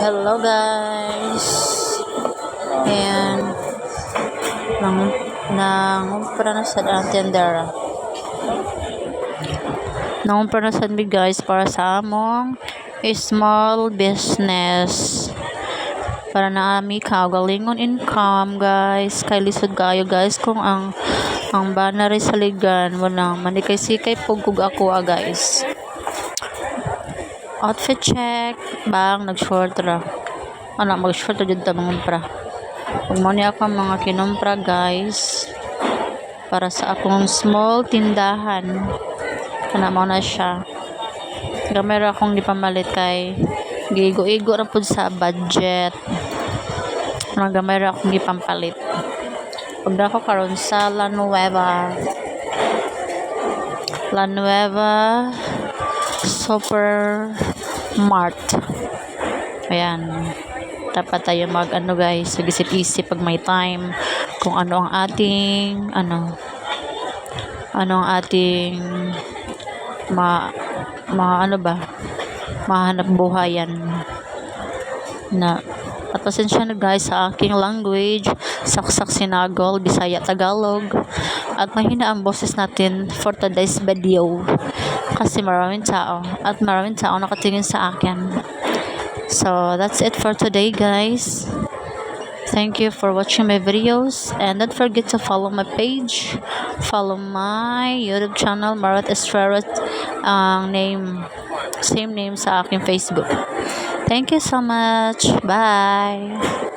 Hello guys. Ayan. Nang nangumpra na sa tendera. Nangumpra na sa mi guys para sa among small business. Para na ami kagalingon income guys. Kay lisod kayo guys kung ang ang banner sa ligan wala manikay sikay pugkog ako ah, guys. Outfit check. Bang, nag-short ra. Ano, mag-short ra dito mangumpra. Huwag mo niya ako mga kinumpra guys. Para sa akong small tindahan. Kana mo na siya. Gamay akong di pamalit kay gigo-igo ra pud sa budget. Mga gamay akong di pampalit. Pagda ko karon sa La Nueva. La Nueva Super Mart. Ayan. Dapat tayo mag ano guys, mag-isip-isip pag may time kung ano ang ating ano ano ang ating ma, ma ano ba mahanap buhayan na at pasensya na guys sa aking language saksak sinagol, bisaya, tagalog at mahina ang boses natin for today's video kasi maraming tao at maraming tao nakatingin sa akin. So that's it for today guys. Thank you for watching my videos. And don't forget to follow my page. Follow my youtube channel Marat Estrella ang name same name sa aking facebook. Thank you so much. Bye